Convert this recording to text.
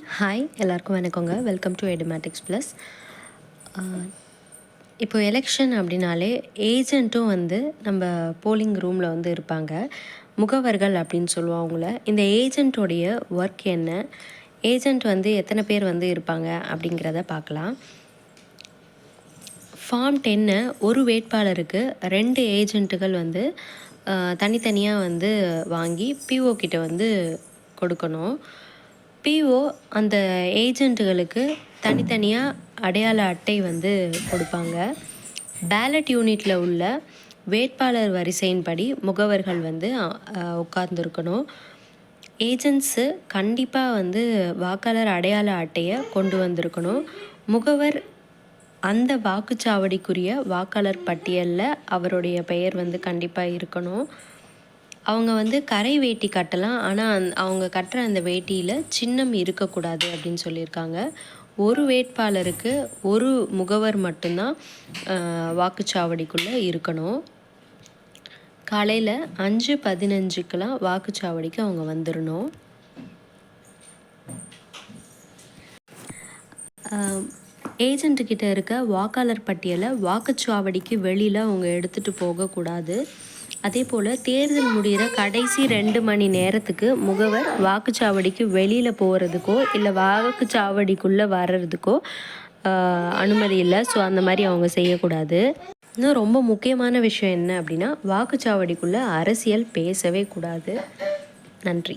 Hi எல்லாருக்கும் வணக்கங்க. Welcome to Edumatics plus இப்போ எலெக்ஷன் அப்படின்னாலே ஏஜென்ட்டும் வந்து நம்ம போலிங் ரூமில் வந்து இருப்பாங்க. முகவர்கள் அப்படின்னு சொல்லுவோம் அவங்கள. இந்த ஏஜென்ட்டோடைய ஒர்க் என்ன? ஏஜெண்ட் வந்து எத்தனை பேர் வந்து இருப்பாங்க அப்படிங்கிறத பார்க்கலாம். ஃபார்ம் டென்னை ஒரு வேட்பாளருக்கு ரெண்டு ஏஜென்ட்டுகள் வந்து தனித்தனியாக வந்து வாங்கி பிஓ கிட்ட வந்து கொடுக்கணும். பிஓ அந்த ஏஜென்ட்டுகளுக்கு தனித்தனியாக அடையாள அட்டை வந்து கொடுப்பாங்க. பேலட் யூனிட்டில் உள்ள வேட்பாளர் வரிசையின்படி முகவர்கள் வந்து உட்கார்ந்துருக்கணும். ஏஜென்ட்ஸு கண்டிப்பாக வந்து வாக்காளர் அடையாள அட்டையை கொண்டு வந்திருக்கணும். முகவர் அந்த வாக்குச்சாவடிக்குரிய வாக்காளர் பட்டியலில் அவருடைய பெயர் வந்து கண்டிப்பாக இருக்கணும். அவங்க வந்து கரை வேட்டி கட்டலாம் ஆனால் அந் அவங்க கட்டுற அந்த வேட்டியில் சின்னம் இருக்கக்கூடாது அப்படின்னு சொல்லியிருக்காங்க. ஒரு வேட்பாளருக்கு ஒரு முகவர் மட்டும்தான் வாக்குச்சாவடிக்குள்ளே இருக்கணும். காலையில் அஞ்சு பதினஞ்சுக்கெலாம் வாக்குச்சாவடிக்கு அவங்க வந்துடணும் ஏஜென்ட்டுக்கிட்ட இருக்க வாக்காளர் பட்டியலை வாக்குச்சாவடிக்கு வெளியில் அவங்க எடுத்துகிட்டு போகக்கூடாது. அதே போல் தேர்தல் முடிகிற கடைசி ரெண்டு மணி நேரத்துக்கு முகவர் வாக்குச்சாவடிக்கு வெளியில் போகிறதுக்கோ இல்லை வாக்குச்சாவடிக்குள்ளே வர்றதுக்கோ அனுமதி இல்லை. ஸோ அந்த மாதிரி அவங்க செய்யக்கூடாது. இன்னும் ரொம்ப முக்கியமான விஷயம் என்ன அப்படின்னா வாக்குச்சாவடிக்குள்ளே அரசியல் பேசவே கூடாது. நன்றி.